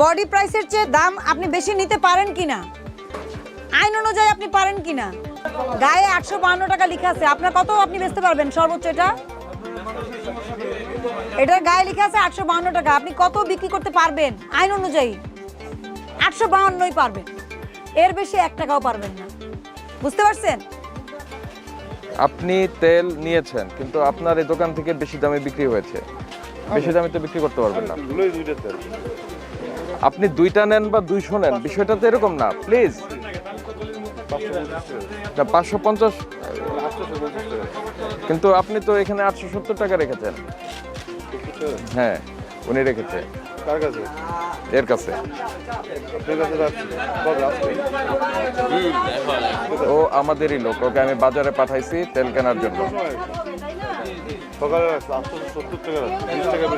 Body প্রাইসের চেয়ে দাম আপনি বেশি নিতে পারেন কিনা? আইন অনুযায়ী আপনি পারেন কি না গায়ে আটশো বাহান্ন টাকা লেখা আছে। আপনার কত আপনি বেচতে পারবেন? সর্বোচ্চ এটা? এটার গায়ে লেখা আছে আটশো বাহান্ন টাকা। আপনি কত বিক্রি করতে পারবেন? আইন অনুযায়ী। আটশো বাহান্নই পারবেন। এর বেশি এক টাকাও পারবেন না। বুঝতে পারছেন? আপনি তেল নিয়েছেন, কিন্তু আপনার এই দোকান থেকে বেশি দামে বিক্রি হয়েছে। বেশি দামে তো বিক্রি করতে পারবেন না। আপনি দুইটা নেন বা দুইশো নেন বিষয়টা তো এরকম না প্লিজ পাঁচশো পঞ্চাশ। কিন্তু আপনি তো এখানে আটশো সত্তর টাকা রেখেছেন। হ্যাঁ উনি রেখেছে। কার কাছে? এর কাছে। ও আমাদেরই লোক ওকে আমি বাজারে পাঠাইছি তেল কেনার জন্য। সকালে রাখছি আটশো সত্তর টাকা টাকা। বিশ টাকা বেশি